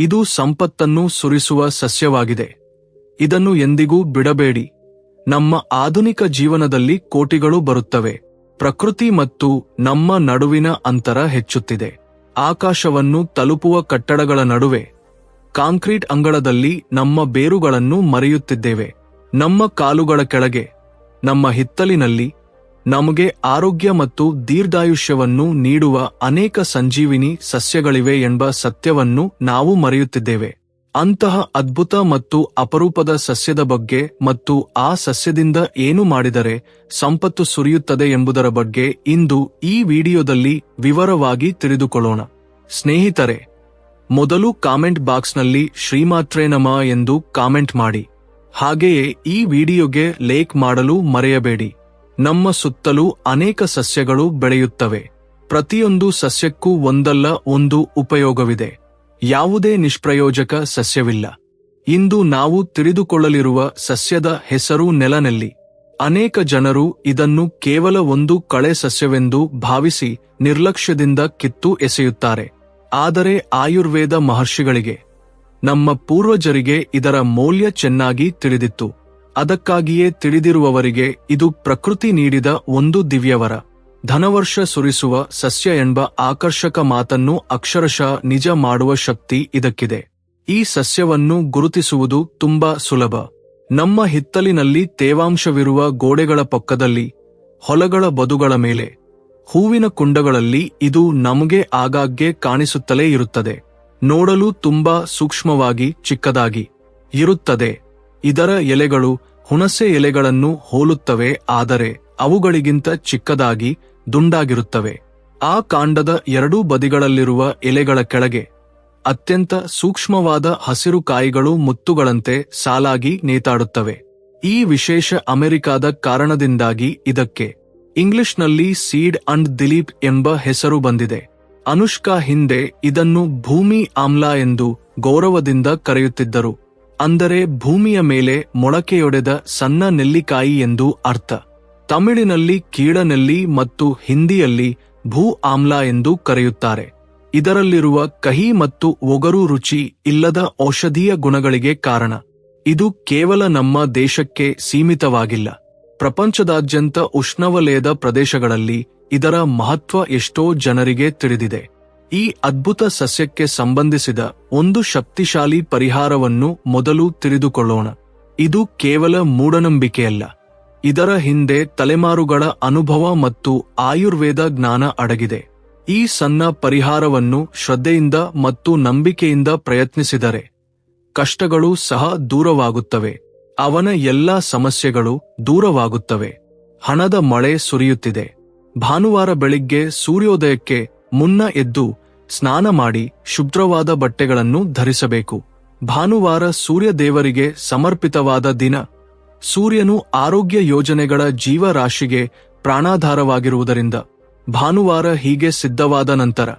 ಇದು ಸಂಪತ್ತನ್ನು ಸುರಿಸುವ ಸಸ್ಯವಾಗಿದೆ. ಇದನ್ನು ಎಂದಿಗೂ ಬಿಡಬೇಡಿ. ನಮ್ಮ ಆಧುನಿಕ ಜೀವನದಲ್ಲಿ ಕೋಟಿಗಳು ಬರುತ್ತವೆ. ಪ್ರಕೃತಿ ಮತ್ತು ನಮ್ಮ ನಡುವಿನ ಅಂತರ ಹೆಚ್ಚುತ್ತಿದೆ. ಆಕಾಶವನ್ನು ತಲುಪುವ ಕಟ್ಟಡಗಳ ನಡುವೆ, ಕಾಂಕ್ರೀಟ್ ಅಂಗಳದಲ್ಲಿ ನಮ್ಮ ಬೇರುಗಳನ್ನು ಮರೆಯುತ್ತಿದ್ದೇವೆ. ನಮ್ಮ ಕಾಲುಗಳ ಕೆಳಗೆ, ನಮ್ಮ ಹಿತ್ತಲಿನಲ್ಲಿ ನಮಗೆ ಆರೋಗ್ಯ ಮತ್ತು ದೀರ್ಘಾಯುಷ್ಯವನ್ನು ನೀಡುವ ಅನೇಕ ಸಂಜೀವಿನಿ ಸಸ್ಯಗಳಿವೆ ಎಂಬ ಸತ್ಯವನ್ನು ನಾವು ಮರೆಯುತ್ತಿದ್ದೇವೆ. ಅಂತಹ ಅದ್ಭುತ ಮತ್ತು ಅಪರೂಪದ ಸಸ್ಯದ ಬಗ್ಗೆ ಮತ್ತು ಆ ಸಸ್ಯದಿಂದ ಏನು ಮಾಡಿದರೆ ಸಂಪತ್ತು ಸುರಿಯುತ್ತದೆ ಎಂಬುದರ ಬಗ್ಗೆ ಇಂದು ಈ ವಿಡಿಯೋದಲ್ಲಿ ವಿವರವಾಗಿ ತಿಳಿದುಕೊಳ್ಳೋಣ. ಸ್ನೇಹಿತರೆ, ಮೊದಲು ಕಾಮೆಂಟ್ ಬಾಕ್ಸ್ನಲ್ಲಿ ಶ್ರೀಮಾತ್ರೇ ನಮ ಎಂದು ಕಾಮೆಂಟ್ ಮಾಡಿ. ಹಾಗೆಯೇ ಈ ವಿಡಿಯೋಗೆ ಲೇಕ್ ಮಾಡಲು ಮರೆಯಬೇಡಿ. ನಮ್ಮ ಸುತ್ತಲೂ ಅನೇಕ ಸಸ್ಯಗಳು ಬೆಳೆಯುತ್ತವೆ. ಪ್ರತಿಯೊಂದು ಸಸ್ಯಕ್ಕೂ ಒಂದಲ್ಲ ಒಂದು ಉಪಯೋಗವಿದೆ. ಯಾವುದೇ ನಿಷ್ಪ್ರಯೋಜಕ ಸಸ್ಯವಿಲ್ಲ. ಇಂದು ನಾವು ತಿಳಿದುಕೊಳ್ಳಲಿರುವ ಸಸ್ಯದ ಹೆಸರು ನೆಲನೆಲ್ಲಿ. ಅನೇಕ ಜನರು ಇದನ್ನು ಕೇವಲ ಒಂದು ಕಳೆ ಸಸ್ಯವೆಂದು ಭಾವಿಸಿ ನಿರ್ಲಕ್ಷ್ಯದಿಂದ ಕಿತ್ತು ಎಸೆಯುತ್ತಾರೆ. ಆದರೆ ಆಯುರ್ವೇದ ಮಹರ್ಷಿಗಳಿಗೆ ನಮ್ಮ ಪೂರ್ವಜರಿಗೆ ಇದರ ಮೌಲ್ಯ ಚೆನ್ನಾಗಿ ತಿಳಿದಿತ್ತು. ಅದಕ್ಕಾಗಿಯೇ ತಿಳಿದಿರುವವರಿಗೆ ಇದು ಪ್ರಕೃತಿ ನೀಡಿದ ಒಂದು ದಿವ್ಯವರ. ಧನವರ್ಷ ಸುರಿಸುವ ಸಸ್ಯ ಎಂಬ ಆಕರ್ಷಕ ಮಾತನ್ನು ಅಕ್ಷರಶಃ ನಿಜ ಮಾಡುವ ಶಕ್ತಿ ಇದಕ್ಕಿದೆ. ಈ ಸಸ್ಯವನ್ನು ಗುರುತಿಸುವುದು ತುಂಬಾ ಸುಲಭ. ನಮ್ಮ ಹಿತ್ತಲಿನಲ್ಲಿ ತೇವಾಂಶವಿರುವ ಗೋಡೆಗಳ ಪಕ್ಕದಲ್ಲಿ, ಹೊಲಗಳ ಬದುಗಳ ಮೇಲೆ, ಹೂವಿನ ಕುಂಡಗಳಲ್ಲಿ ಇದು ನಮಗೆ ಆಗಾಗ್ಗೆ ಕಾಣಿಸುತ್ತಲೇ ಇರುತ್ತದೆ. ನೋಡಲು ತುಂಬಾ ಸೂಕ್ಷ್ಮವಾಗಿ ಚಿಕ್ಕದಾಗಿ ಇರುತ್ತದೆ. ಇದರ ಎಲೆಗಳು ಹುಣಸೆ ಎಲೆಗಳನ್ನು ಹೋಲುತ್ತವೆ, ಆದರೆ ಅವುಗಳಿಗಿಂತ ಚಿಕ್ಕದಾಗಿ ದುಂಡಾಗಿರುತ್ತವೆ. ಆ ಕಾಂಡದ ಎರಡೂ ಬದಿಗಳಲ್ಲಿರುವ ಎಲೆಗಳ ಕೆಳಗೆ ಅತ್ಯಂತ ಸೂಕ್ಷ್ಮವಾದ ಹಸಿರು ಕಾಯಿಗಳು ಮುತ್ತುಗಳಂತೆ ಸಾಲಾಗಿ ನೇತಾಡುತ್ತವೆ. ಈ ವಿಶೇಷ ಅಮೆರಿಕಾದ ಕಾರಣದಿಂದಾಗಿ ಇದಕ್ಕೆ ಇಂಗ್ಲಿಷ್ನಲ್ಲಿ ಸೀಡ್ ಅಂಡ್ ದಿಲೀಪ್ ಎಂಬ ಹೆಸರು ಬಂದಿದೆ. ಅನುಷ್ಕಾ ಹಿಂದೆ ಇದನ್ನು ಭೂಮಿ ಆಮ್ಲ ಎಂದು ಗೌರವದಿಂದ ಕರೆಯುತ್ತಿದ್ದರು. ಅಂದರೆ ಭೂಮಿಯ ಮೇಲೆ ಮೊಳಕೆಯೊಡೆದ ಸಣ್ಣ ನೆಲ್ಲಿಕಾಯಿ ಎಂದು ಅರ್ಥ. ತಮಿಳಿನಲ್ಲಿ ಕೀಳನೆಲ್ಲಿ ಮತ್ತು ಹಿಂದಿಯಲ್ಲಿ ಭೂ ಆಮ್ಲ ಎಂದು ಕರೆಯುತ್ತಾರೆ. ಇದರಲ್ಲಿರುವ ಕಹಿ ಮತ್ತು ಒಗರು ರುಚಿ ಇಲ್ಲದ ಔಷಧೀಯ ಗುಣಗಳಿಗೆ ಕಾರಣ. ಇದು ಕೇವಲ ನಮ್ಮ ದೇಶಕ್ಕೆ ಸೀಮಿತವಾಗಿಲ್ಲ. ಪ್ರಪಂಚದಾದ್ಯಂತ ಉಷ್ಣವಲಯದ ಪ್ರದೇಶಗಳಲ್ಲಿ ಇದರ ಮಹತ್ವ ಎಷ್ಟೋ ಜನರಿಗೆ ತಿಳಿದಿದೆ. ಈ ಅದ್ಭುತ ಸಸ್ಯಕ್ಕೆ ಸಂಬಂಧಿಸಿದ ಒಂದು ಶಕ್ತಿಶಾಲಿ ಪರಿಹಾರವನ್ನು ಮೊದಲು ತಿಳಿದುಕೊಳ್ಳೋಣ. ಇದು ಕೇವಲ ಮೂಢನಂಬಿಕೆಯಲ್ಲ. ಇದರ ಹಿಂದೆ ತಲೆಮಾರುಗಳ ಅನುಭವ ಮತ್ತು ಆಯುರ್ವೇದ ಜ್ಞಾನ ಅಡಗಿದೆ. ಈ ಸಣ್ಣ ಪರಿಹಾರವನ್ನು ಶ್ರದ್ಧೆಯಿಂದ ಮತ್ತು ನಂಬಿಕೆಯಿಂದ ಪ್ರಯತ್ನಿಸಿದರೆ ಕಷ್ಟಗಳು ಸಹ ದೂರವಾಗುತ್ತವೆ. ಅವನ ಎಲ್ಲಾ ಸಮಸ್ಯೆಗಳು ದೂರವಾಗುತ್ತವೆ. ಹಣದ ಮಳೆ ಸುರಿಯುತ್ತಿದೆ. ಭಾನುವಾರ ಬೆಳಿಗ್ಗೆ ಸೂರ್ಯೋದಯಕ್ಕೆ ಮುನ್ನ ಎದ್ದು ಸ್ನಾನ ಮಾಡಿ ಶುಭ್ರವಾದ ಬಟ್ಟೆಗಳನ್ನು ಧರಿಸಬೇಕು. ಭಾನುವಾರ ಸೂರ್ಯ ದೇವರಿಗೆ ಸಮರ್ಪಿತವಾದ ದಿನ. ಸೂರ್ಯನು ಆರೋಗ್ಯ ಯೋಜನೆಗಳ ಜೀವರಾಶಿಗೆ ಪ್ರಾಣಾಧಾರವಾಗಿರುವುದರಿಂದ ಭಾನುವಾರ ಹೀಗೆ ಸಿದ್ಧವಾದ ನಂತರ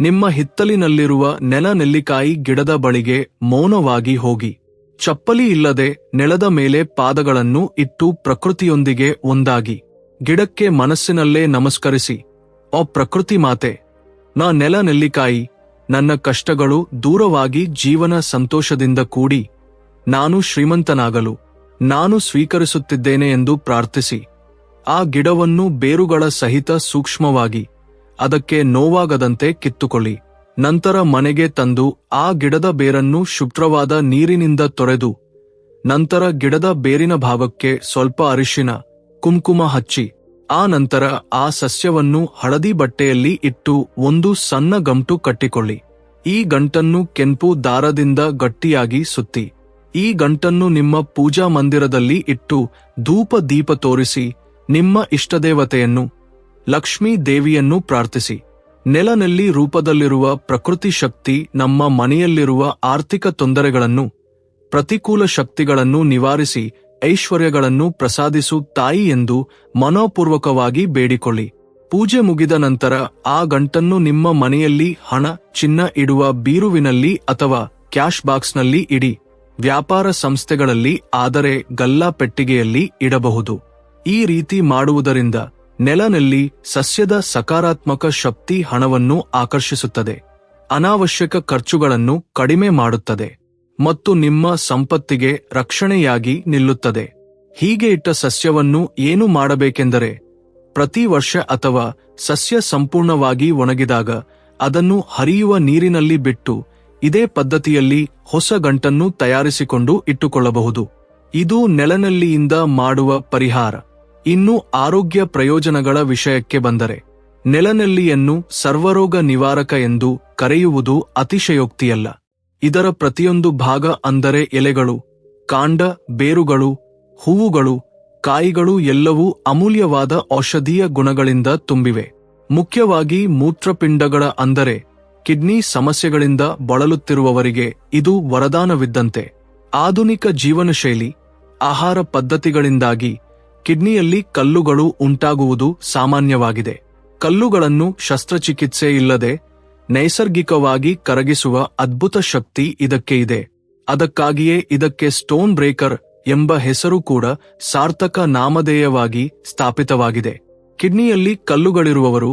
ನಿಮ್ಮ ಹಿತ್ತಲಿನಲ್ಲಿರುವ ನೆಲ ನೆಲ್ಲಿಕಾಯಿ ಗಿಡದ ಬಳಿಗೆ ಮೌನವಾಗಿ ಹೋಗಿ. ಚಪ್ಪಲಿ ಇಲ್ಲದೆ ನೆಲದ ಮೇಲೆ ಪಾದಗಳನ್ನು ಇಟ್ಟು ಪ್ರಕೃತಿಯೊಂದಿಗೆ ಒಂದಾಗಿ. ಗಿಡಕ್ಕೆ ಮನಸ್ಸಿನಲ್ಲೇ ನಮಸ್ಕರಿಸಿ. ಓ ಪ್ರಕೃತಿ ಮಾತೆ. ನಾ ನೆಲ ನೆಲ್ಲಿಕಾಯಿ, ನನ್ನ ಕಷ್ಟಗಳು ದೂರವಾಗಿ ಜೀವನ ಸಂತೋಷದಿಂದ ಕೂಡಿ, ನಾನು ಶ್ರೀಮಂತನಾಗಲು, ನಾನು ಸ್ವೀಕರಿಸುತ್ತಿದ್ದೇನೆ ಎಂದು ಪ್ರಾರ್ಥಿಸಿ. ಆ ಗಿಡವನ್ನು ಬೇರುಗಳ ಸಹಿತ ಸೂಕ್ಷ್ಮವಾಗಿ, ಅದಕ್ಕೆ ನೋವಾಗದಂತೆ ಕಿತ್ತುಕೊಳ್ಳಿ. ನಂತರ ಮನೆಗೆ ತಂದು ಆ ಗಿಡದ ಬೇರನ್ನು ಶುಭ್ರವಾದ ನೀರಿನಿಂದ ತೊರೆದು, ನಂತರ ಗಿಡದ ಬೇರಿನ ಭಾಗಕ್ಕೆ ಸ್ವಲ್ಪ ಅರಿಶಿನ, ಕುಂಕುಮ ಹಚ್ಚಿ. ಆ ನಂತರ ಆ ಸಸ್ಯವನ್ನು ಹಳದಿ ಬಟ್ಟೆಯಲ್ಲಿ ಇಟ್ಟು ಒಂದು ಸಣ್ಣ ಗಂಟು ಕಟ್ಟಿಕೊಳ್ಳಿ. ಈ ಗಂಟನ್ನು ಕೆಂಪು ದಾರದಿಂದ ಗಟ್ಟಿಯಾಗಿ ಸುತ್ತಿ. ಈ ಗಂಟನ್ನು ನಿಮ್ಮ ಪೂಜಾ ಮಂದಿರದಲ್ಲಿ ಇಟ್ಟು ಧೂಪ ದೀಪ ತೋರಿಸಿ ನಿಮ್ಮ ಇಷ್ಟದೇವತೆಯನ್ನು, ಲಕ್ಷ್ಮೀ ದೇವಿಯನ್ನು ಪ್ರಾರ್ಥಿಸಿ. ನೆಲನೆಲ್ಲಿ ರೂಪದಲ್ಲಿರುವ ಪ್ರಕೃತಿ ಶಕ್ತಿ ನಮ್ಮ ಮನೆಯಲ್ಲಿರುವ ಆರ್ಥಿಕ ತೊಂದರೆಗಳನ್ನು, ಪ್ರತಿಕೂಲ ಶಕ್ತಿಗಳನ್ನು ನಿವಾರಿಸಿ ಐಶ್ವರ್ಯಗಳನ್ನು ಪ್ರಸಾದಿಸು ತಾಯಿ ಎಂದು ಮನೋಪೂರ್ವಕವಾಗಿ ಬೇಡಿಕೊಳ್ಳಿ. ಪೂಜೆ ಮುಗಿದ ನಂತರ ಆ ಗಂಟನ್ನು ನಿಮ್ಮ ಮನೆಯಲ್ಲಿ ಹಣ, ಚಿನ್ನ ಇಡುವ ಬೀರುವಿನಲ್ಲಿ ಅಥವಾ ಕ್ಯಾಶ್ ಬಾಕ್ಸ್ನಲ್ಲಿ ಇಡಿ. ವ್ಯಾಪಾರ ಸಂಸ್ಥೆಗಳಲ್ಲಿ ಆದರೆ ಗಲ್ಲಾ ಪೆಟ್ಟಿಗೆಯಲ್ಲಿ ಇಡಬಹುದು. ಈ ರೀತಿ ಮಾಡುವುದರಿಂದ ನೆಲನಲ್ಲಿ ಸಸ್ಯದ ಸಕಾರಾತ್ಮಕ ಶಕ್ತಿ ಹಣವನ್ನು ಆಕರ್ಷಿಸುತ್ತದೆ. ಅನಾವಶ್ಯಕ ಖರ್ಚುಗಳನ್ನು ಕಡಿಮೆ ಮಾಡುತ್ತದೆ. ಮತ್ತು ನಿಮ್ಮ ಸಂಪತ್ತಿಗೆ ರಕ್ಷಣೆಯಾಗಿ ನಿಲ್ಲುತ್ತದೆ. ಹೀಗೆ ಇಟ್ಟ ಸಸ್ಯವನ್ನು ಏನು ಮಾಡಬೇಕೆಂದರೆ, ಪ್ರತಿ ವರ್ಷ ಅಥವಾ ಸಸ್ಯ ಸಂಪೂರ್ಣವಾಗಿ ಒಣಗಿದಾಗ ಅದನ್ನು ಹರಿಯುವ ನೀರಿನಲ್ಲಿ ಬಿಟ್ಟು ಇದೇ ಪದ್ಧತಿಯಲ್ಲಿ ಹೊಸ ಗಂಟನ್ನು ತಯಾರಿಸಿಕೊಂಡು ಇಟ್ಟುಕೊಳ್ಳಬಹುದು. ಇದು ನೆಲನಲ್ಲಿಯಿಂದ ಮಾಡುವ ಪರಿಹಾರ. ಇನ್ನು ಆರೋಗ್ಯ ಪ್ರಯೋಜನಗಳ ವಿಷಯಕ್ಕೆ ಬಂದರೆ, ನೆಲನೆಲ್ಲಿಯನ್ನು ಸರ್ವರೋಗ ನಿವಾರಕ ಎಂದು ಕರೆಯುವುದು ಅತಿಶಯೋಕ್ತಿಯಲ್ಲ. ಇದರ ಪ್ರತಿಯೊಂದು ಭಾಗ ಅಂದರೆ ಎಲೆಗಳು, ಕಾಂಡ, ಬೇರುಗಳು, ಹೂವುಗಳು, ಕಾಯಿಗಳು ಎಲ್ಲವೂ ಅಮೂಲ್ಯವಾದ ಔಷಧೀಯ ಗುಣಗಳಿಂದ ತುಂಬಿವೆ. ಮುಖ್ಯವಾಗಿ ಮೂತ್ರಪಿಂಡಗಳ ಅಂದರೆ ಕಿಡ್ನಿ ಸಮಸ್ಯೆಗಳಿಂದ ಬಳಲುತ್ತಿರುವವರಿಗೆ ಇದು ವರದಾನವಿದ್ದಂತೆ. ಆಧುನಿಕ ಜೀವನಶೈಲಿ, ಆಹಾರ ಪದ್ಧತಿಗಳಿಂದಾಗಿ ಕಿಡ್ನಿಯಲ್ಲಿ ಕಲ್ಲುಗಳು ಉಂಟಾಗುವುದು ಸಾಮಾನ್ಯವಾಗಿದೆ. ಕಲ್ಲುಗಳನ್ನು ಶಸ್ತ್ರಚಿಕಿತ್ಸೆ ಇಲ್ಲದೆ ನೈಸರ್ಗಿಕವಾಗಿ ಕರಗಿಸುವ ಅದ್ಭುತ ಶಕ್ತಿ ಇದಕ್ಕೆ ಇದೆ. ಅದಕ್ಕಾಗಿಯೇ ಇದಕ್ಕೆ ಸ್ಟೋನ್ ಬ್ರೇಕರ್ ಎಂಬ ಹೆಸರು ಕೂಡ ಸಾರ್ಥಕ ನಾಮಧೇಯವಾಗಿ ಸ್ಥಾಪಿತವಾಗಿದೆ. ಕಿಡ್ನಿಯಲ್ಲಿ ಕಲ್ಲುಗಳಿರುವವರು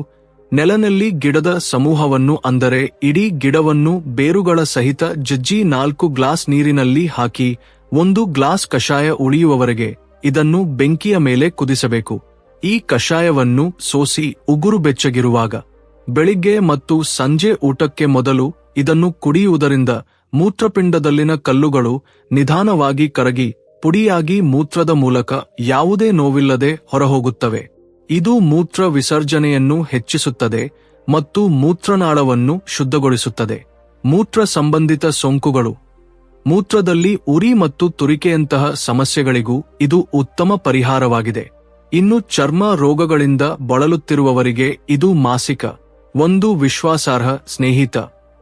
ನೆಲನಲ್ಲಿ ಗಿಡದ ಸಮೂಹವನ್ನು ಅಂದರೆ ಇಡೀ ಗಿಡವನ್ನು ಬೇರುಗಳ ಸಹಿತ ಜಜ್ಜಿ ನಾಲ್ಕು ಗ್ಲಾಸ್ ನೀರಿನಲ್ಲಿ ಹಾಕಿ ಒಂದು ಗ್ಲಾಸ್ ಕಷಾಯ ಉಳಿಯುವವರೆಗೆ ಇದನ್ನು ಬೆಂಕಿಯ ಮೇಲೆ ಕುದಿಸಬೇಕು. ಈ ಕಷಾಯವನ್ನು ಸೋಸಿ ಉಗುರು ಬೆಚ್ಚಗಿರುವಾಗ ಬೆಳಿಗ್ಗೆ ಮತ್ತು ಸಂಜೆ ಊಟಕ್ಕೆ ಮೊದಲು ಇದನ್ನು ಕುಡಿಯುವುದರಿಂದ ಮೂತ್ರಪಿಂಡದಲ್ಲಿನ ಕಲ್ಲುಗಳು ನಿಧಾನವಾಗಿ ಕರಗಿ ಪುಡಿಯಾಗಿ ಮೂತ್ರದ ಮೂಲಕ ಯಾವುದೇ ನೋವಿಲ್ಲದೆ ಹೊರಹೋಗುತ್ತವೆ. ಇದು ಮೂತ್ರ ವಿಸರ್ಜನೆಯನ್ನು ಹೆಚ್ಚಿಸುತ್ತದೆ ಮತ್ತು ಮೂತ್ರನಾಳವನ್ನು ಶುದ್ಧಗೊಳಿಸುತ್ತದೆ. ಮೂತ್ರ ಸಂಬಂಧಿತ ಸೋಂಕುಗಳು. ಮೂತ್ರದಲ್ಲಿ ಉರಿ ಮತ್ತು ತುರಿಕೆಯಂತಹ ಸಮಸ್ಯೆಗಳಿಗೂ ಇದು ಉತ್ತಮ ಪರಿಹಾರವಾಗಿದೆ. ಇನ್ನು ಚರ್ಮ ರೋಗಗಳಿಂದ ಬಳಲುತ್ತಿರುವವರಿಗೆ ಇದು ಮಾಸಿಕ. ಒಂದು ವಿಶ್ವಾಸಾರ್ಹ ಸ್ನೇಹಿತ.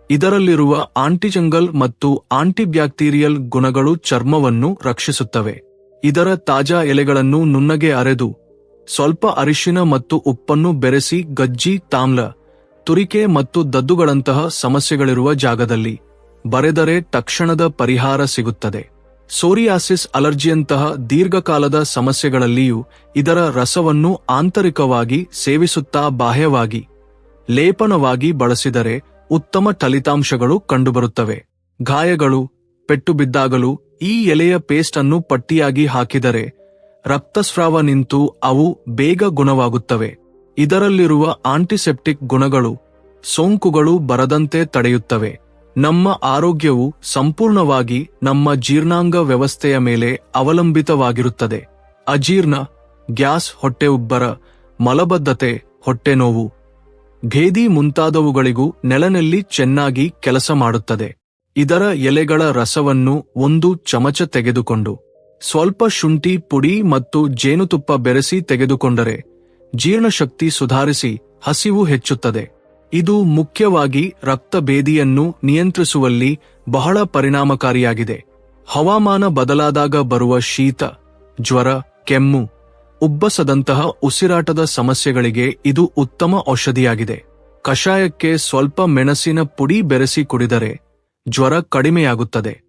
ಇದರಲ್ಲಿರುವ ಆಂಟಿಜಂಗಲ್ ಮತ್ತು ಆಂಟಿಬ್ಯಾಕ್ಟೀರಿಯಲ್ ಗುಣಗಳು ಚರ್ಮವನ್ನು ರಕ್ಷಿಸುತ್ತವೆ. ಇದರ ತಾಜಾ ಎಲೆಗಳನ್ನು ನುಣ್ಣಗೆ ಅರೆದು, ಸ್ವಲ್ಪ ಅರಿಶಿನ ಮತ್ತು ಉಪ್ಪನ್ನು ಬೆರೆಸಿ ಗಜ್ಜಿ, ತಾಮ್ಲ, ತುರಿಕೆ ಮತ್ತು ದದ್ದುಗಳಂತಹ ಸಮಸ್ಯೆಗಳಿರುವ ಜಾಗದಲ್ಲಿ ಬರೆದರೆ ತಕ್ಷಣದ ಪರಿಹಾರ ಸಿಗುತ್ತದೆ. ಸೋರಿಯಾಸಿಸ್ ಅಲರ್ಜಿಯಂತಹ ದೀರ್ಘಕಾಲದ ಸಮಸ್ಯೆಗಳಲ್ಲಿಯೂ ಇದರ ರಸವನ್ನು ಆಂತರಿಕವಾಗಿ ಸೇವಿಸುತ್ತಾ ಬಾಹ್ಯವಾಗಿ ಲೇಪನವಾಗಿ ಬಳಸಿದರೆ ಉತ್ತಮ ಫಲಿತಾಂಶಗಳು ಕಂಡುಬರುತ್ತವೆ. ಗಾಯಗಳು, ಪೆಟ್ಟು ಬಿದ್ದಾಗಲೂ ಈ ಎಲೆಯ ಪೇಸ್ಟ್ ಅನ್ನು ಪಟ್ಟಿಯಾಗಿ ಹಾಕಿದರೆ ರಕ್ತಸ್ರಾವ ನಿಂತು ಅವು ಬೇಗ ಗುಣವಾಗುತ್ತವೆ. ಇದರಲ್ಲಿರುವ ಆಂಟಿಸೆಪ್ಟಿಕ್ ಗುಣಗಳು ಸೋಂಕುಗಳು ಬರದಂತೆ ತಡೆಯುತ್ತವೆ. ನಮ್ಮ ಆರೋಗ್ಯವು ಸಂಪೂರ್ಣವಾಗಿ ನಮ್ಮ ಜೀರ್ಣಾಂಗ ವ್ಯವಸ್ಥೆಯ ಮೇಲೆ ಅವಲಂಬಿತವಾಗಿರುತ್ತದೆ. ಅಜೀರ್ಣ, ಗ್ಯಾಸ್ ಹೊಟ್ಟೆ ಉಬ್ಬರ ಮಲಬದ್ಧತೆ ಹೊಟ್ಟೆ ನೋವು ಭೇದಿ ಮುಂತಾದವುಗಳಿಗೂ ನೆಲನಲ್ಲಿ ಚೆನ್ನಾಗಿ ಕೆಲಸ ಮಾಡುತ್ತದೆ. ಇದರ ಎಲೆಗಳ ರಸವನ್ನು ಒಂದು ಚಮಚ ತೆಗೆದುಕೊಂಡು, ಸ್ವಲ್ಪ ಶುಂಠಿ ಪುಡಿ ಮತ್ತು ಜೇನುತುಪ್ಪ ಬೆರೆಸಿ ತೆಗೆದುಕೊಂಡರೆ, ಜೀರ್ಣಶಕ್ತಿ ಸುಧಾರಿಸಿ ಹಸಿವು ಹೆಚ್ಚುತ್ತದೆ. ಇದು ಮುಖ್ಯವಾಗಿ ರಕ್ತಭೇದಿಯನ್ನು ನಿಯಂತ್ರಿಸುವಲ್ಲಿ ಬಹಳ ಪರಿಣಾಮಕಾರಿಯಾಗಿದೆ. ಹವಾಮಾನ ಬದಲಾದಾಗ ಬರುವ ಶೀತ, ಜ್ವರ, ಕೆಮ್ಮು ಉಬ್ಬಸದಂತಹ ಉಸಿರಾಟದ ಸಮಸ್ಯೆಗಳಿಗೆ ಇದು ಉತ್ತಮ ಔಷಧಿಯಾಗಿದೆ. ಕಷಾಯಕ್ಕೆ ಸ್ವಲ್ಪ ಮೆಣಸಿನ ಪುಡಿ ಬೆರೆಸಿ ಕುಡಿದರೆ ಜ್ವರ ಕಡಿಮೆಯಾಗುತ್ತದೆ.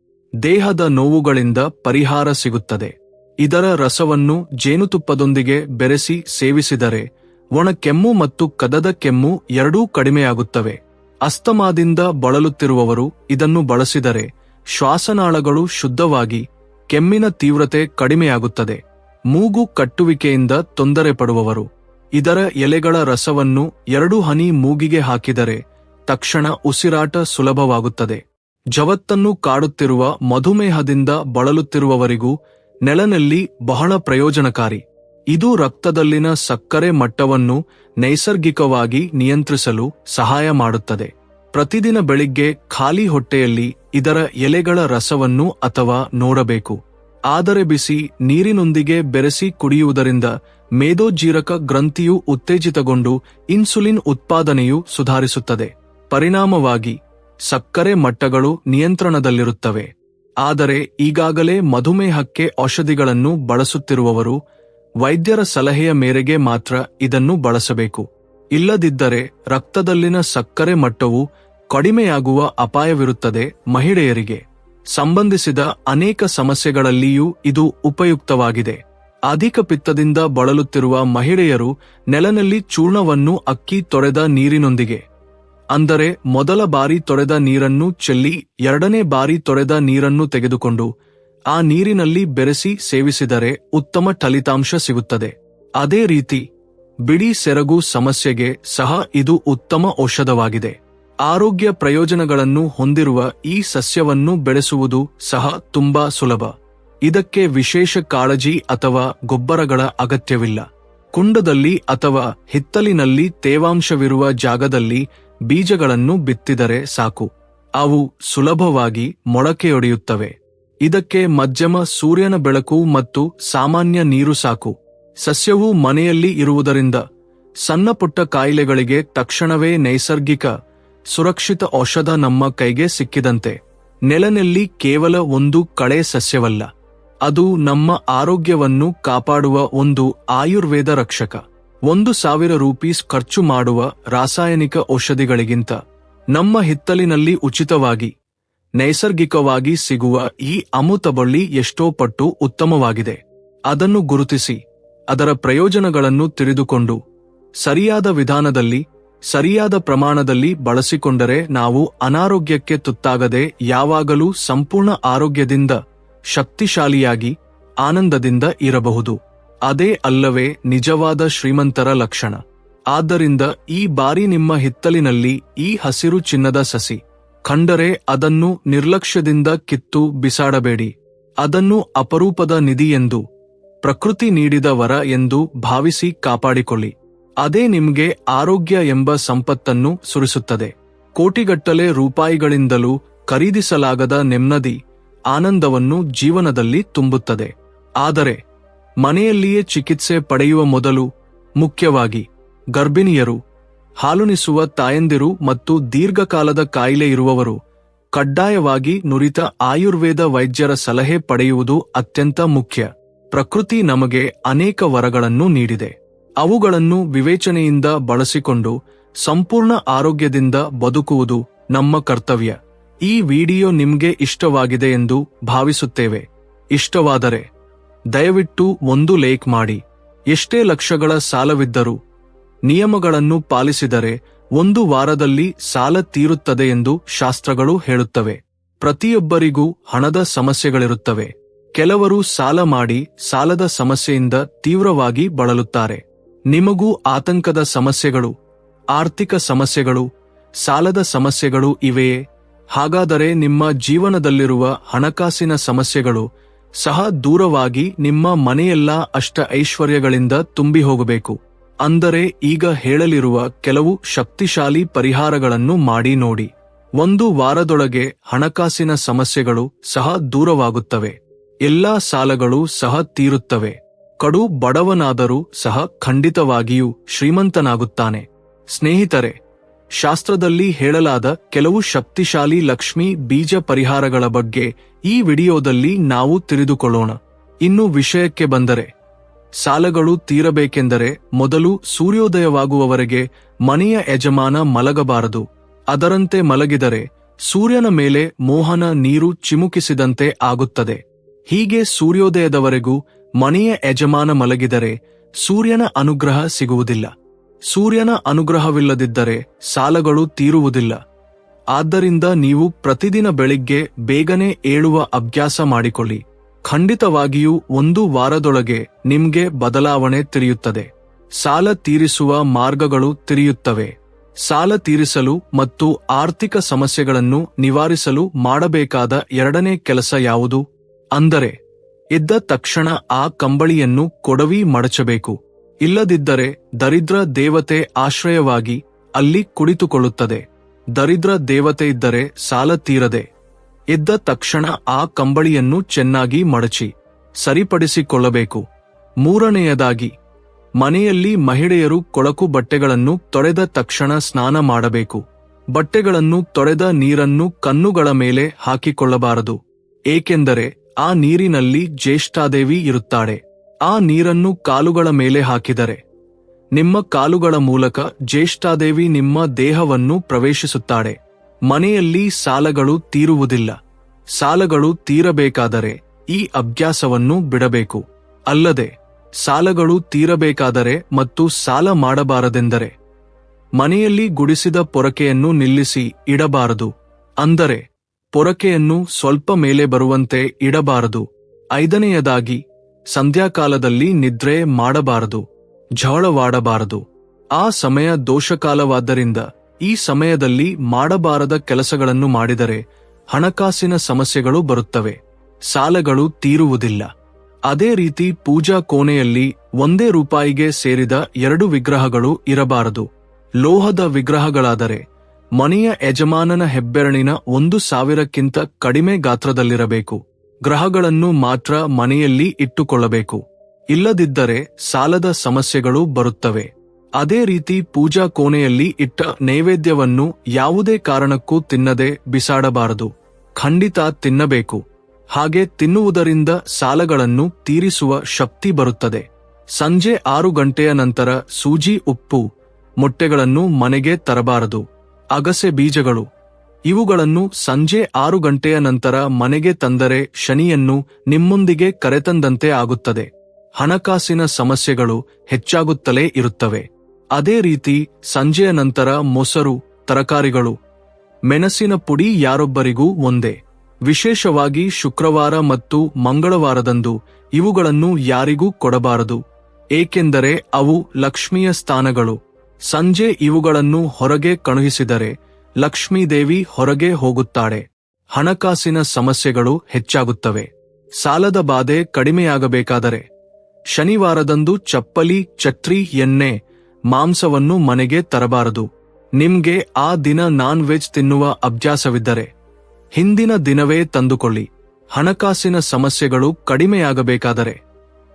ದೇಹದ ನೋವುಗಳಿಂದ ಪರಿಹಾರ ಸಿಗುತ್ತದೆ. ಇದರ ರಸವನ್ನು ಜೇನುತುಪ್ಪದೊಂದಿಗೆ ಬೆರೆಸಿ ಸೇವಿಸಿದರೆ ಒಣ ಕೆಮ್ಮು ಮತ್ತು ಕದದ ಕೆಮ್ಮು ಎರಡೂ ಕಡಿಮೆಯಾಗುತ್ತವೆ. ಅಸ್ತಮಾದಿಂದ ಬಳಲುತ್ತಿರುವವರು ಇದನ್ನು ಬಳಸಿದರೆ ಶ್ವಾಸನಾಳಗಳು ಶುದ್ಧವಾಗಿ ಕೆಮ್ಮಿನ ತೀವ್ರತೆ ಕಡಿಮೆಯಾಗುತ್ತದೆ. ಮೂಗು ಕಟ್ಟುವಿಕೆಯಿಂದ ತೊಂದರೆ ಪಡುವವರು ಇದರ ಎಲೆಗಳ ರಸವನ್ನು ಎರಡು ಹನಿ ಮೂಗಿಗೆ ಹಾಕಿದರೆ ತಕ್ಷಣ ಉಸಿರಾಟ ಸುಲಭವಾಗುತ್ತದೆ. ಜವತ್ತನ್ನು ಕಾಡುತ್ತಿರುವ ಮಧುಮೇಹದಿಂದ ಬಳಲುತ್ತಿರುವವರಿಗೂ ನೆಲನಲ್ಲಿ ಬಹಳ ಪ್ರಯೋಜನಕಾರಿ. ಇದು ರಕ್ತದಲ್ಲಿನ ಸಕ್ಕರೆ ಮಟ್ಟವನ್ನು ನೈಸರ್ಗಿಕವಾಗಿ ನಿಯಂತ್ರಿಸಲು ಸಹಾಯ ಮಾಡುತ್ತದೆ. ಪ್ರತಿದಿನ ಬೆಳಿಗ್ಗೆ ಖಾಲಿ ಹೊಟ್ಟೆಯಲ್ಲಿ ಇದರ ಎಲೆಗಳ ರಸವನ್ನು ಅಥವಾ ನೋಡಬೇಕು. ಆದರೆ ಬಿಸಿ ನೀರಿನೊಂದಿಗೆ ಬೆರೆಸಿ ಕುಡಿಯುವುದರಿಂದ ಮೇಧೋಜ್ಜೀರಕ ಗ್ರಂಥಿಯು ಉತ್ತೇಜಿತಗೊಂಡು ಇನ್ಸುಲಿನ್ ಉತ್ಪಾದನೆಯು ಸುಧಾರಿಸುತ್ತದೆ. ಪರಿಣಾಮವಾಗಿ ಸಕ್ಕರೆ ಮಟ್ಟಗಳು ನಿಯಂತ್ರಣದಲ್ಲಿರುತ್ತವೆ. ಆದರೆ ಈಗಾಗಲೇ ಮಧುಮೇಹಕ್ಕೆ ಔಷಧಿಗಳನ್ನು ಬಳಸುತ್ತಿರುವವರು ವೈದ್ಯರ ಸಲಹೆಯ ಮೇರೆಗೆ ಮಾತ್ರ ಇದನ್ನು ಬಳಸಬೇಕು. ಇಲ್ಲದಿದ್ದರೆ ರಕ್ತದಲ್ಲಿನ ಸಕ್ಕರೆ ಮಟ್ಟವು ಕಡಿಮೆಯಾಗುವ ಅಪಾಯವಿರುತ್ತದೆ ಮಹಿಳೆಯರಿಗೆ. ಸಂಬಂಧಿಸಿದ ಅನೇಕ ಸಮಸ್ಯೆಗಳಲ್ಲಿಯೂ ಇದು ಉಪಯುಕ್ತವಾಗಿದೆ. ಅಧಿಕ ಪಿತ್ತದಿಂದ ಬಳಲುತ್ತಿರುವ ಮಹಿಳೆಯರು ನೆಲನಲ್ಲಿ ಚೂರ್ಣವನ್ನು ಅಕ್ಕಿ ತೊರೆದ ನೀರಿನೊಂದಿಗೆ. ಅಂದರೆ ಮೊದಲ ಬಾರಿ ತೊರೆದ ನೀರನ್ನು ಚೆಲ್ಲಿ ಎರಡನೇ ಬಾರಿ ತೊರೆದ ನೀರನ್ನು ತೆಗೆದುಕೊಂಡು ಆ ನೀರಿನಲ್ಲಿ ಬೆರೆಸಿ ಸೇವಿಸಿದರೆ ಉತ್ತಮ ಫಲಿತಾಂಶ ಸಿಗುತ್ತದೆ. ಅದೇ ರೀತಿ ಬಿಡಿ ಸೆರಗು ಸಮಸ್ಯೆಗೆ ಸಹ ಇದು ಉತ್ತಮ ಔಷಧವಾಗಿದೆ. ಆರೋಗ್ಯ ಪ್ರಯೋಜನಗಳನ್ನು ಹೊಂದಿರುವ ಈ ಸಸ್ಯವನ್ನು ಬೆಳೆಸುವುದು ಸಹ ತುಂಬಾ ಸುಲಭ. ಇದಕ್ಕೆ ವಿಶೇಷ ಕಾಳಜಿ ಅಥವಾ ಗೊಬ್ಬರಗಳ ಅಗತ್ಯವಿಲ್ಲ. ಕುಂಡದಲ್ಲಿ ಅಥವಾ ಹಿತ್ತಲಿನಲ್ಲಿ ತೇವಾಂಶವಿರುವ ಜಾಗದಲ್ಲಿ ಬೀಜಗಳನ್ನು ಬಿತ್ತಿದರೆ ಸಾಕು. ಅವು ಸುಲಭವಾಗಿ ಮೊಳಕೆಯೊಡೆಯುತ್ತವೆ. ಇದಕ್ಕೆ ಮಧ್ಯಮ ಸೂರ್ಯನ ಬೆಳಕು ಮತ್ತು ಸಾಮಾನ್ಯ ನೀರು ಸಾಕು. ಸಸ್ಯವು ಮನೆಯಲ್ಲಿ ಇರುವುದರಿಂದ ಸಣ್ಣಪುಟ್ಟ ಕಾಯಿಲೆಗಳಿಗೆ ತಕ್ಷಣವೇ ನೈಸರ್ಗಿಕ ಸುರಕ್ಷಿತ ಔಷಧ ನಮ್ಮ ಕೈಗೆ ಸಿಕ್ಕಿದಂತೆ. ನೆಲನಲ್ಲಿ ಕೇವಲ ಒಂದು ಕಳೆ ಸಸ್ಯವಲ್ಲ. ಅದು ನಮ್ಮ ಆರೋಗ್ಯವನ್ನು ಕಾಪಾಡುವ ಒಂದು ಆಯುರ್ವೇದ ರಕ್ಷಕ. ಒಂದು ಸಾವಿರ ರೂಪೀಸ್ ಖರ್ಚು ಮಾಡುವ ರಾಸಾಯನಿಕ ಔಷಧಿಗಳಿಗಿಂತ ನಮ್ಮ ಹಿತ್ತಲಿನಲ್ಲಿ ಉಚಿತವಾಗಿ, ನೈಸರ್ಗಿಕವಾಗಿ ಸಿಗುವ ಈ ಅಮೃತ ಬಳ್ಳಿ ಎಷ್ಟೋ ಪಟ್ಟು ಉತ್ತಮವಾಗಿದೆ. ಅದನ್ನು ಗುರುತಿಸಿ, ಅದರ ಪ್ರಯೋಜನಗಳನ್ನು ತಿಳಿದುಕೊಂಡು, ಸರಿಯಾದ ವಿಧಾನದಲ್ಲಿ ಸರಿಯಾದ ಪ್ರಮಾಣದಲ್ಲಿ ಬಳಸಿಕೊಂಡರೆ ನಾವು ಅನಾರೋಗ್ಯಕ್ಕೆ ತುತ್ತಾಗದೆ ಯಾವಾಗಲೂ ಸಂಪೂರ್ಣ ಆರೋಗ್ಯದಿಂದ, ಶಕ್ತಿಶಾಲಿಯಾಗಿ, ಆನಂದದಿಂದ ಇರಬಹುದು. ಅದೇ ಅಲ್ಲವೇ ನಿಜವಾದ ಶ್ರೀಮಂತರ ಲಕ್ಷಣ. ಆದ್ದರಿಂದ ಈ ಬಾರಿ ನಿಮ್ಮ ಹಿತ್ತಲಿನಲ್ಲಿ ಈ ಹಸಿರು ಚಿನ್ನದ ಸಸಿ. ಕಂಡರೆ ಅದನ್ನು ನಿರ್ಲಕ್ಷ್ಯದಿಂದ ಕಿತ್ತು ಬಿಸಾಡಬೇಡಿ. ಅದನ್ನು ಅಪರೂಪದ ನಿಧಿ ಎಂದು, ಪ್ರಕೃತಿ ನೀಡಿದ ವರ ಎಂದು ಭಾವಿಸಿ ಕಾಪಾಡಿಕೊಳ್ಳಿ. ಅದೇ ನಿಮಗೆ ಆರೋಗ್ಯ ಎಂಬ ಸಂಪತ್ತನ್ನು ಸುರಿಸುತ್ತದೆ. ಕೋಟಿಗಟ್ಟಲೆ ರೂಪಾಯಿಗಳಿಂದಲೂ ಖರೀದಿಸಲಾಗದ ನೆಮ್ಮದಿ, ಆನಂದವನ್ನು ಜೀವನದಲ್ಲಿ ತುಂಬುತ್ತದೆ. ಆದರೆ, ಮನೆಯಲ್ಲಿಯೇ ಚಿಕಿತ್ಸೆ ಪಡೆಯುವ ಮೊದಲು, ಮುಖ್ಯವಾಗಿ, ಗರ್ಭಿಣಿಯರು, ಹಾಲುನಿಸುವ ತಾಯಂದಿರು ಮತ್ತು ದೀರ್ಘಕಾಲದ ಕಾಯಿಲೆ ಇರುವವರು, ಕಡ್ಡಾಯವಾಗಿ ನುರಿತ ಆಯುರ್ವೇದ ವೈದ್ಯರ ಸಲಹೆ ಪಡೆಯುವುದು ಅತ್ಯಂತ ಮುಖ್ಯ. ಪ್ರಕೃತಿ ನಮಗೆ ಅನೇಕ ವರಗಳನ್ನು ನೀಡಿದೆ. ಅವುಗಳನ್ನು ವಿವೇಚನೆಯಿಂದ ಬಳಸಿಕೊಂಡು ಸಂಪೂರ್ಣ ಆರೋಗ್ಯದಿಂದ ಬದುಕುವುದು ನಮ್ಮ ಕರ್ತವ್ಯ. ಈ ವಿಡಿಯೋ ನಿಮ್ಗೆ ಇಷ್ಟವಾಗಿದೆ ಎಂದು ಭಾವಿಸುತ್ತೇವೆ. ಇಷ್ಟವಾದರೆ, ದಯವಿಟ್ಟು ಒಂದು ಲೇಕ್ ಮಾಡಿ. ಎಷ್ಟೇ ಲಕ್ಷಗಳ ಸಾಲವಿದ್ದರೂ, ನಿಯಮಗಳನ್ನು ಪಾಲಿಸಿದರೆ ಒಂದು ವಾರದಲ್ಲಿ ಸಾಲ ತೀರುತ್ತದೆ ಎಂದು ಶಾಸ್ತ್ರಗಳು ಹೇಳುತ್ತವೆ. ಪ್ರತಿಯೊಬ್ಬರಿಗೂ ಹಣದ ಸಮಸ್ಯೆಗಳಿರುತ್ತವೆ. ಕೆಲವರು ಸಾಲ ಮಾಡಿ ಸಾಲದ ಸಮಸ್ಯೆಯಿಂದ ತೀವ್ರವಾಗಿ ಬಳಲುತ್ತಾರೆ. ನಿಮಗೂ ಆತಂಕದ ಸಮಸ್ಯೆಗಳು, ಆರ್ಥಿಕ ಸಮಸ್ಯೆಗಳು, ಸಾಲದ ಸಮಸ್ಯೆಗಳು ಇವೆಯೇ? ಹಾಗಾದರೆ ನಿಮ್ಮ ಜೀವನದಲ್ಲಿರುವ ಹಣಕಾಸಿನ ಸಮಸ್ಯೆಗಳು ಸಹ ದೂರವಾಗಿ ನಿಮ್ಮ ಮನೆಯೆಲ್ಲ ಅಷ್ಟ ಐಶ್ವರ್ಯಗಳಿಂದ ತುಂಬಿ ಹೋಗಬೇಕು ಅಂದರೆ ಈಗ ಹೇಳಲಿರುವ ಕೆಲವು ಶಕ್ತಿಶಾಲಿ ಪರಿಹಾರಗಳನ್ನು ಮಾಡಿ ನೋಡಿ. ಒಂದು ವಾರದೊಳಗೆ ಹಣಕಾಸಿನ ಸಮಸ್ಯೆಗಳು ಸಹ ದೂರವಾಗುತ್ತವೆ. ಎಲ್ಲಾ ಸಾಲಗಳು ಸಹ ತೀರುತ್ತವೆ. ಕಡು ಬಡವನಾದರೂ ಸಹ ಖಂಡಿತವಾಗಿಯೂ ಶ್ರೀಮಂತನಾಗುತ್ತಾನೆ. ಸ್ನೇಹಿತರೆ, ಶಾಸ್ತ್ರದಲ್ಲಿ ಹೇಳಲಾದ ಕೆಲವು ಶಕ್ತಿಶಾಲಿ ಲಕ್ಷ್ಮಿ ಬೀಜ ಪರಿಹಾರಗಳ ಬಗ್ಗೆ ಈ ವಿಡಿಯೋದಲ್ಲಿ ನಾವು ತಿಳಿದುಕೊಳ್ಳೋಣ. ಇನ್ನು ವಿಷಯಕ್ಕೆ ಬಂದರೆ, ಸಾಲಗಳು ತೀರಬೇಕೆಂದರೆ ಮೊದಲು ಸೂರ್ಯೋದಯವಾಗುವವರೆಗೆ ಮನೆಯ ಯಜಮಾನ ಮಲಗಬಾರದು. ಅದರಂತೆ ಮಲಗಿದರೆ ಸೂರ್ಯನ ಮೇಲೆ ಮೋಹನ ನೀರು ಚಿಮುಕಿಸಿದಂತೆ ಆಗುತ್ತದೆ. ಹೀಗೆ ಸೂರ್ಯೋದಯದವರೆಗೂ ಮನೆಯ ಯಜಮಾನ ಮಲಗಿದರೆ ಸೂರ್ಯನ ಅನುಗ್ರಹ ಸಿಗುವುದಿಲ್ಲ. ಸೂರ್ಯನ ಅನುಗ್ರಹವಿಲ್ಲದಿದ್ದರೆ ಸಾಲಗಳು ತೀರುವುದಿಲ್ಲ. ಆದ್ದರಿಂದ ನೀವು ಪ್ರತಿದಿನ ಬೆಳಿಗ್ಗೆ ಬೇಗನೆ ಏಳುವ ಅಭ್ಯಾಸ ಮಾಡಿಕೊಳ್ಳಿ. ಖಂಡಿತವಾಗಿಯೂ ಒಂದು ವಾರದೊಳಗೆ ನಿಮ್ಗೆ ಬದಲಾವಣೆ ತಿಳಿಯುತ್ತದೆ. ಸಾಲ ತೀರಿಸುವ ಮಾರ್ಗಗಳು ತಿಳಿಯುತ್ತವೆ. ಸಾಲ ತೀರಿಸಲು ಮತ್ತು ಆರ್ಥಿಕ ಸಮಸ್ಯೆಗಳನ್ನು ನಿವಾರಿಸಲು ಮಾಡಬೇಕಾದ ಎರಡನೇ ಕೆಲಸ ಯಾವುದು? ಅಂದರೆ ಎದ್ದ ತಕ್ಷಣ ಆ ಕಂಬಳಿಯನ್ನು ಕೊಡವಿ ಮಡಚಬೇಕು. ಇಲ್ಲದಿದ್ದರೆ ದರಿದ್ರ ದೇವತೆ ಆಶ್ರಯವಾಗಿ ಅಲ್ಲಿ ಕುಳಿತುಕೊಳ್ಳುತ್ತದೆ. ದರಿದ್ರ ದೇವತೆ ಇದ್ದರೆ ಸಾಲ ತೀರದೆ. ಎದ್ದ ತಕ್ಷಣ ಆ ಕಂಬಳಿಯನ್ನು ಚೆನ್ನಾಗಿ ಮಡಚಿ, ಸರಿಪಡಿಸಿಕೊಳ್ಳಬೇಕು. ಮೂರನೆಯದಾಗಿ, ಮನೆಯಲ್ಲಿ ಮಹಿಳೆಯರು ಕೊಳಕು ಬಟ್ಟೆಗಳನ್ನು ತೊಳೆದ ತಕ್ಷಣ ಸ್ನಾನ ಮಾಡಬೇಕು. ಬಟ್ಟೆಗಳನ್ನು ತೊಳೆದ ನೀರನ್ನು ಕಣ್ಣುಗಳ ಮೇಲೆ ಹಾಕಿಕೊಳ್ಳಬಾರದು. ಏಕೆಂದರೆ ಆ ನೀರಿನಲ್ಲಿ ಜ್ಯೇಷ್ಠಾದೇವಿ ಇರುತ್ತಾಳೆ. ಆ ನೀರನ್ನು ಕಾಲುಗಳ ಮೇಲೆ ಹಾಕಿದರೆ. ನಿಮ್ಮ ಕಾಲುಗಳ ಮೂಲಕ ಜ್ಯೇಷ್ಠಾದೇವಿ ನಿಮ್ಮ ದೇಹವನ್ನು ಪ್ರವೇಶಿಸುತ್ತಾಳೆ. ಮನೆಯಲ್ಲಿ ಸಾಲಗಳು ತೀರುವುದಿಲ್ಲ. ಸಾಲಗಳು ತೀರಬೇಕಾದರೆ ಈ ಅಭ್ಯಾಸವನ್ನು ಬಿಡಬೇಕು. ಅಲ್ಲದೆ, ಸಾಲಗಳು ತೀರಬೇಕಾದರೆ ಮತ್ತು ಸಾಲ ಮಾಡಬಾರದೆಂದರೆ. ಮನೆಯಲ್ಲಿ ಗುಡಿಸಿದ ಪೊರಕೆಯನ್ನು ನಿಲ್ಲಿಸಿ ಇಡಬಾರದು. ಅಂದರೆ ಪೊರಕೆಯನ್ನು ಸ್ವಲ್ಪ ಮೇಲೆ ಬರುವಂತೆ ಇಡಬಾರದು. ಐದನೆಯದಾಗಿ, ಸಂಧ್ಯಾಕಾಲದಲ್ಲಿ ನಿದ್ರೆ ಮಾಡಬಾರದು ಝಾಳವಾಡಬಾರದು ಆ ಸಮಯ ದೋಷಕಾಲವಾದ್ದರಿಂದ, ಈ ಸಮಯದಲ್ಲಿ ಮಾಡಬಾರದ ಕೆಲಸಗಳನ್ನು ಮಾಡಿದರೆ ಹಣಕಾಸಿನ ಸಮಸ್ಯೆಗಳು ಬರುತ್ತವೆ, ಸಾಲಗಳು ತೀರುವುದಿಲ್ಲ. ಅದೇ ರೀತಿ ಪೂಜಾ ಕೋಣೆಯಲ್ಲಿ ಒಂದೇ ರೂಪಾಯಿಗೆ ಸೇರಿದ ಎರಡು ವಿಗ್ರಹಗಳು ಇರಬಾರದು. ಲೋಹದ ವಿಗ್ರಹಗಳಾದರೆ ಮನೆಯ ಯಜಮಾನನ ಹೆಬ್ಬೆರಳಿನ ಒಂದು ಸಾವಿರಕ್ಕಿಂತ ಕಡಿಮೆ ಗಾತ್ರದಲ್ಲಿರಬೇಕು. ಗ್ರಹಗಳನ್ನು ಮಾತ್ರ ಮನೆಯಲ್ಲಿ ಇಟ್ಟುಕೊಳ್ಳಬೇಕು. ಇಲ್ಲದಿದ್ದರೆ ಸಾಲದ ಸಮಸ್ಯೆಗಳು ಬರುತ್ತವೆ. ಅದೇ ರೀತಿ ಪೂಜಾ ಕೋಣೆಯಲ್ಲಿ ಇಟ್ಟ ನೈವೇದ್ಯವನ್ನು ಯಾವುದೇ ಕಾರಣಕ್ಕೂ ತಿನ್ನದೆ ಬಿಸಾಡಬಾರದು. ಖಂಡಿತ ತಿನ್ನಬೇಕು. ಹಾಗೆ ತಿನ್ನುವುದರಿಂದ ಸಾಲಗಳನ್ನು ತೀರಿಸುವ ಶಕ್ತಿ ಬರುತ್ತದೆ. ಸಂಜೆ ಆರು ಗಂಟೆಯ ನಂತರ ಸೂಜಿ, ಉಪ್ಪು, ಮೊಟ್ಟೆಗಳನ್ನು ಮನೆಗೆ ತರಬಾರದು. ಅಗಸೆ ಬೀಜಗಳು. ಇವುಗಳನ್ನು ಸಂಜೆ ಆರು ಗಂಟೆಯ ನಂತರ ಮನೆಗೆ ತಂದರೆ ಶನಿಯನ್ನು ನಿಮ್ಮೊಂದಿಗೆ ಕರೆತಂದಂತೆ ಆಗುತ್ತದೆ. ಹಣಕಾಸಿನ ಸಮಸ್ಯೆಗಳು ಹೆಚ್ಚಾಗುತ್ತಲೇ ಇರುತ್ತವೆ. ಅದೇ ರೀತಿ ಸಂಜೆಯ ನಂತರ ಮೊಸರು, ತರಕಾರಿಗಳು. ಮೆಣಸಿನ ಪುಡಿ ಯಾರೊಬ್ಬರಿಗೂ ಒಂದೇ. ವಿಶೇಷವಾಗಿ ಶುಕ್ರವಾರ ಮತ್ತು ಮಂಗಳವಾರದಂದು ಇವುಗಳನ್ನು ಯಾರಿಗೂ ಕೊಡಬಾರದು. ಏಕೆಂದರೆ ಅವು ಲಕ್ಷ್ಮಿಯ ಸ್ಥಾನಗಳು. ಸಂಜೆ ಇವುಗಳನ್ನು ಹೊರಗೆ ಕಳುಹಿಸಿದರೆ ಲಕ್ಷ್ಮೀದೇವಿ ಹೊರಗೆ ಹೋಗುತ್ತಾಳೆ. ಹಣಕಾಸಿನ ಸಮಸ್ಯೆಗಳು ಹೆಚ್ಚಾಗುತ್ತವೆ. ಸಾಲದ ಬಾಧೆ ಕಡಿಮೆಯಾಗಬೇಕಾದರೆ ಶನಿವಾರದಂದು ಚಪ್ಪಲಿ ಚತ್ರಿ ಎಣ್ಣೆ, ಮಾಂಸವನ್ನು ಮನೆಗೆ ತರಬಾರದು. ನಿಮ್ಗೆ ಆ ದಿನ ನಾನ್ ವೆಜ್ ತಿನ್ನುವ ಅಭ್ಯಾಸವಿದ್ದರೆ ಹಿಂದಿನ ದಿನವೇ ತಂದುಕೊಳ್ಳಿ. ಹಣಕಾಸಿನ ಸಮಸ್ಯೆಗಳು ಕಡಿಮೆಯಾಗಬೇಕಾದರೆ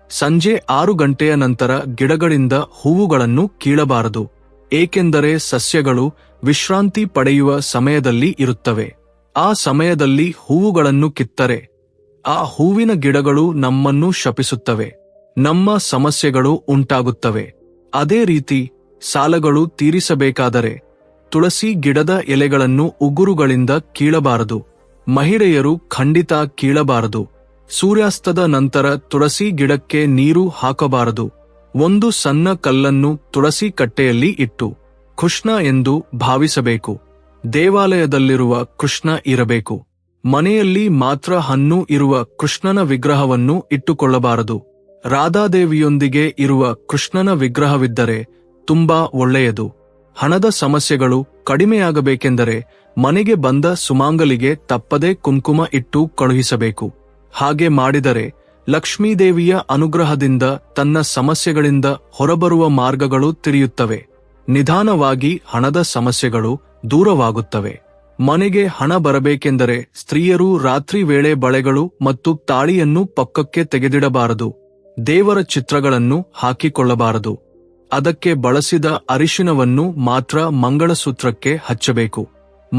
ಸಂಜೆ ಆರು ಗಂಟೆಯ ನಂತರ ಗಿಡಗಳಿಂದ ಹೂವುಗಳನ್ನು ಕೀಳಬಾರದು. ಏಕೆಂದರೆ ಸಸ್ಯಗಳು ವಿಶ್ರಾಂತಿ ಪಡೆಯುವ ಸಮಯದಲ್ಲಿ ಇರುತ್ತವೆ. ಆ ಸಮಯದಲ್ಲಿ ಹೂವುಗಳನ್ನು ಕಿತ್ತರೆ. ಆ ಹೂವಿನ ಗಿಡಗಳು ನಮ್ಮನ್ನು ಶಪಿಸುತ್ತವೆ. ನಮ್ಮ ಸಮಸ್ಯೆಗಳು ಉಂಟಾಗುತ್ತವೆ. ಅದೇ ರೀತಿ ಸಾಲಗಳು ತೀರಿಸಬೇಕಾದರೆ ತುಳಸಿ ಗಿಡದ ಎಲೆಗಳನ್ನು ಉಗುರುಗಳಿಂದ ಕೀಳಬಾರದು. ಮಹಿಳೆಯರು ಖಂಡಿತ ಕೀಳಬಾರದು. ಸೂರ್ಯಾಸ್ತದ ನಂತರ ತುಳಸಿ ಗಿಡಕ್ಕೆ ನೀರು ಹಾಕಬಾರದು. ಒಂದು ಸಣ್ಣ ಕಲ್ಲನ್ನು ತುಳಸಿ ಕಟ್ಟೆಯಲ್ಲಿ ಇಟ್ಟು ಕೃಷ್ಣ ಎಂದು ಭಾವಿಸಬೇಕು. ದೇವಾಲಯದಲ್ಲಿರುವ ಕೃಷ್ಣ ಇರಬೇಕು. ಮನೆಯಲ್ಲಿ ಮಾತ್ರ ಹಣ್ಣು ಇರುವ ಕೃಷ್ಣನ ವಿಗ್ರಹವನ್ನು ಇಟ್ಟುಕೊಳ್ಳಬಾರದು. ರಾಧಾದೇವಿಯೊಂದಿಗೆ ಇರುವ ಕೃಷ್ಣನ ವಿಗ್ರಹವಿದ್ದರೆ ತುಂಬಾ ಒಳ್ಳೆಯದು. ಹಣದ ಸಮಸ್ಯೆಗಳು ಕಡಿಮೆಯಾಗಬೇಕೆಂದರೆ ಮನೆಗೆ ಬಂದ ಸುಮಾಂಗಲಿಗೆ ತಪ್ಪದೆ ಕುಂಕುಮ ಇಟ್ಟು ಕಳುಹಿಸಬೇಕು. ಹಾಗೆ ಮಾಡಿದರೆ ಲಕ್ಷ್ಮೀದೇವಿಯ ಅನುಗ್ರಹದಿಂದ ತನ್ನ ಸಮಸ್ಯೆಗಳಿಂದ ಹೊರಬರುವ ಮಾರ್ಗಗಳು ತಿಳಿಯುತ್ತವೆ. ನಿಧಾನವಾಗಿ ಹಣದ ಸಮಸ್ಯೆಗಳು ದೂರವಾಗುತ್ತವೆ. ಮನೆಗೆ ಹಣ ಬರಬೇಕೆಂದರೆ ಸ್ತ್ರೀಯರು ರಾತ್ರಿ ವೇಳೆ ಬಳೆಗಳು ಮತ್ತು ತಾಳಿಯನ್ನು ಪಕ್ಕಕ್ಕೆ ತೆಗೆದಿಡಬಾರದು. ದೇವರ ಚಿತ್ರಗಳನ್ನು ಹಾಕಿಕೊಳ್ಳಬಾರದು. ಅದಕ್ಕೆ ಬಳಸಿದ ಅರಿಶಿನವನ್ನು ಮಾತ್ರ ಮಂಗಳಸೂತ್ರಕ್ಕೆ ಹಚ್ಚಬೇಕು.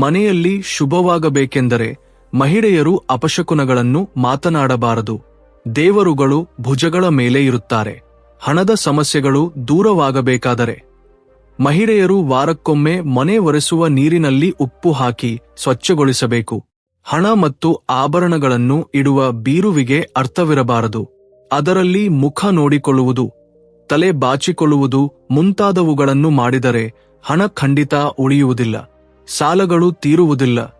ಮನೆಯಲ್ಲಿ ಶುಭವಾಗಬೇಕೆಂದರೆ ಮಹಿಳೆಯರು ಅಪಶಕುನಗಳನ್ನು ಮಾತನಾಡಬಾರದು. ದೇವರುಗಳು ಭುಜಗಳ ಮೇಲೆ ಇರುತ್ತಾರೆ. ಹಣದ ಸಮಸ್ಯೆಗಳು ದೂರವಾಗಬೇಕಾದರೆ. ಮಹಿಳೆಯರು ವಾರಕ್ಕೊಮ್ಮೆ ಮನೆ ಒರೆಸುವ ನೀರಿನಲ್ಲಿ ಉಪ್ಪು ಹಾಕಿ ಸ್ವಚ್ಛಗೊಳಿಸಬೇಕು. ಹಣ ಮತ್ತು ಆಭರಣಗಳನ್ನು ಇಡುವ ಬೀರುವಿಗೆ ಅರ್ಥವಿರಬಾರದು. ಅದರಲ್ಲಿ ಮುಖ ನೋಡಿಕೊಳ್ಳುವುದು, ತಲೆ ಬಾಚಿಕೊಳ್ಳುವುದು ಮುಂತಾದವುಗಳನ್ನು ಮಾಡಿದರೆ ಹಣ ಖಂಡಿತ ಉಳಿಯುವುದಿಲ್ಲ. ಸಾಲಗಳು ತೀರುವುದಿಲ್ಲ.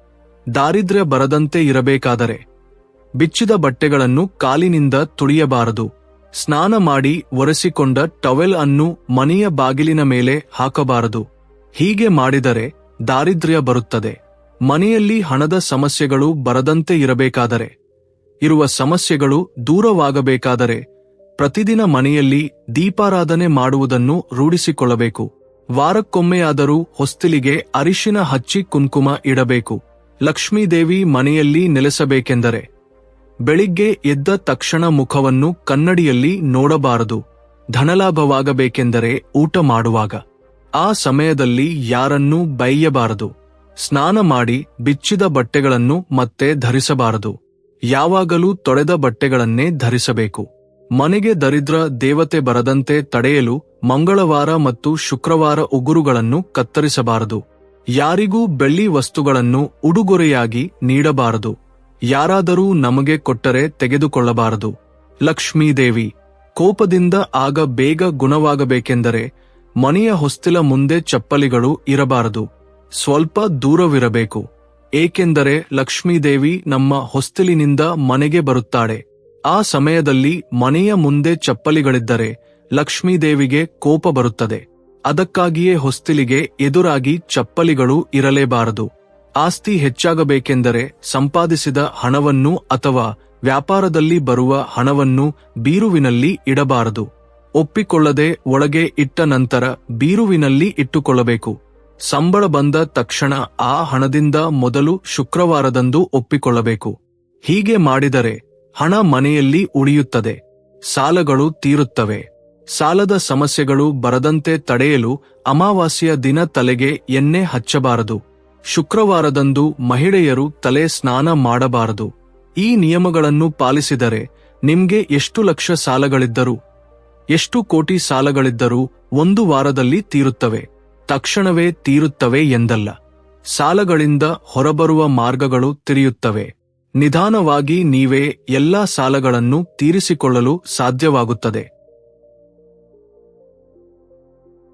ದಾರಿದ್ರ್ಯ ಬರದಂತೆ ಇರಬೇಕಾದರೆ. ಬಿಚ್ಚಿದ ಬಟ್ಟೆಗಳನ್ನು ಕಾಲಿನಿಂದ ತುಳಿಯಬಾರದು. ಸ್ನಾನ ಮಾಡಿ ಒರೆಸಿಕೊಂಡ ಟವೆಲ್ ಅನ್ನು ಮನೆಯ ಬಾಗಿಲಿನ ಮೇಲೆ ಹಾಕಬಾರದು. ಹೀಗೆ ಮಾಡಿದರೆ ದಾರಿದ್ರ್ಯ ಬರುತ್ತದೆ. ಮನೆಯಲ್ಲಿ ಹಣದ ಸಮಸ್ಯೆಗಳು ಬರದಂತೆ ಇರಬೇಕಾದರೆ. ಇರುವ ಸಮಸ್ಯೆಗಳು ದೂರವಾಗಬೇಕಾದರೆ ಪ್ರತಿದಿನ ಮನೆಯಲ್ಲಿ ದೀಪಾರಾಧನೆ ಮಾಡುವುದನ್ನು ರೂಢಿಸಿಕೊಳ್ಳಬೇಕು. ವಾರಕ್ಕೊಮ್ಮೆಯಾದರೂ ಹೊಸ್ತಿಲಿಗೆ ಅರಿಶಿನ ಹಚ್ಚಿ ಕುಂಕುಮ ಇಡಬೇಕು. ಲಕ್ಷ್ಮೀದೇವಿ ಮನೆಯಲ್ಲಿ ನೆಲೆಸಬೇಕೆಂದರೆ ಬೆಳಿಗ್ಗೆ ಎದ್ದ ತಕ್ಷಣ ಮುಖವನ್ನು ಕನ್ನಡಿಯಲ್ಲಿ ನೋಡಬಾರದು. ಧನಲಾಭವಾಗಬೇಕೆಂದರೆ ಊಟ ಮಾಡುವಾಗ. ಆ ಸಮಯದಲ್ಲಿ ಯಾರನ್ನೂ ಬೈಯಬಾರದು. ಸ್ನಾನ ಮಾಡಿ ಬಿಚ್ಚಿದ ಬಟ್ಟೆಗಳನ್ನು ಮತ್ತೆ ಧರಿಸಬಾರದು. ಯಾವಾಗಲೂ ತೊಳೆದ ಬಟ್ಟೆಗಳನ್ನೇ ಧರಿಸಬೇಕು. ಮನೆಗೆ ದರಿದ್ರ ದೇವತೆ ಬರದಂತೆ ತಡೆಯಲು ಮಂಗಳವಾರ ಮತ್ತು ಶುಕ್ರವಾರ ಉಗುರುಗಳನ್ನು ಕತ್ತರಿಸಬಾರದು. ಯಾರಿಗೂ ಬೆಳ್ಳಿ ವಸ್ತುಗಳನ್ನು ಉಡುಗೊರೆಯಾಗಿ ನೀಡಬಾರದು. ಯಾರಾದರೂ ನಮಗೆ ಕೊಟ್ಟರೆ ತೆಗೆದುಕೊಳ್ಳಬಾರದು. ಲಕ್ಷ್ಮೀದೇವಿ ಕೋಪದಿಂದ ಆಗ ಬೇಗ ಗುಣವಾಗಬೇಕೆಂದರೆ ಮನೆಯ ಹೊಸ್ತಿಲ ಮುಂದೆ ಚಪ್ಪಲಿಗಳು ಇರಬಾರದು. ಸ್ವಲ್ಪ ದೂರವಿರಬೇಕು. ಏಕೆಂದರೆ ಲಕ್ಷ್ಮೀದೇವಿ ನಮ್ಮ ಹೊಸ್ತಿಲಿನಿಂದ ಮನೆಗೆ ಬರುತ್ತಾಳೆ. ಆ ಸಮಯದಲ್ಲಿ ಮನೆಯ ಮುಂದೆ ಚಪ್ಪಲಿಗಳಿದ್ದರೆ ಲಕ್ಷ್ಮೀದೇವಿಗೆ ಕೋಪ ಬರುತ್ತದೆ. ಅದಕ್ಕಾಗಿಯೇ ಹೊಸ್ತಿಲಿಗೆ ಎದುರಾಗಿ ಚಪ್ಪಲಿಗಳು ಇರಲೇಬಾರದು. ಆಸ್ತಿ ಹೆಚ್ಚಾಗಬೇಕೆಂದರೆ ಸಂಪಾದಿಸಿದ ಹಣವನ್ನು ಅಥವಾ ವ್ಯಾಪಾರದಲ್ಲಿ ಬರುವ ಹಣವನ್ನು ಬೀರುವಿನಲ್ಲಿ ಇಡಬಾರದು. ಒಪ್ಪಿಕೊಳ್ಳದೆ ಒಳಗೆ ಇಟ್ಟ ನಂತರ ಬೀರುವಿನಲ್ಲಿ ಇಟ್ಟುಕೊಳ್ಳಬೇಕು. ಸಂಬಳ ಬಂದ ತಕ್ಷಣ ಆ ಹಣದಿಂದ ಮೊದಲು ಶುಕ್ರವಾರದಂದು ಒಪ್ಪಿಕೊಳ್ಳಬೇಕು. ಹೀಗೆ ಮಾಡಿದರೆ ಹಣ ಮನೆಯಲ್ಲಿ ಉಳಿಯುತ್ತದೆ. ಸಾಲಗಳು ತೀರುತ್ತವೆ. ಸಾಲದ ಸಮಸ್ಯೆಗಳು ಬರದಂತೆ ತಡೆಯಲು ಅಮಾವಾಸ್ಯ ದಿನ ತಲೆಗೆ ಎಣ್ಣೆ ಹಚ್ಚಬಾರದು. ಶುಕ್ರವಾರದಂದು ಮಹಿಳೆಯರು ತಲೆ ಸ್ನಾನ ಮಾಡಬಾರದು. ಈ ನಿಯಮಗಳನ್ನು ಪಾಲಿಸಿದರೆ ನಿಮ್ಗೆ ಎಷ್ಟು ಲಕ್ಷ ಸಾಲಗಳಿದ್ದರೂ, ಎಷ್ಟು ಕೋಟಿ ಸಾಲಗಳಿದ್ದರೂ ಒಂದು ವಾರದಲ್ಲಿ ತೀರುತ್ತವೆ. ತಕ್ಷಣವೇ ತೀರುತ್ತವೆ ಎಂದಲ್ಲ. ಸಾಲಗಳಿಂದ ಹೊರಬರುವ ಮಾರ್ಗಗಳು ತಿರಿಯುತ್ತವೆ. ನಿಧಾನವಾಗಿ ನೀವೇ ಎಲ್ಲಾ ಸಾಲಗಳನ್ನು ತೀರಿಸಿಕೊಳ್ಳಲು ಸಾಧ್ಯವಾಗುತ್ತದೆ.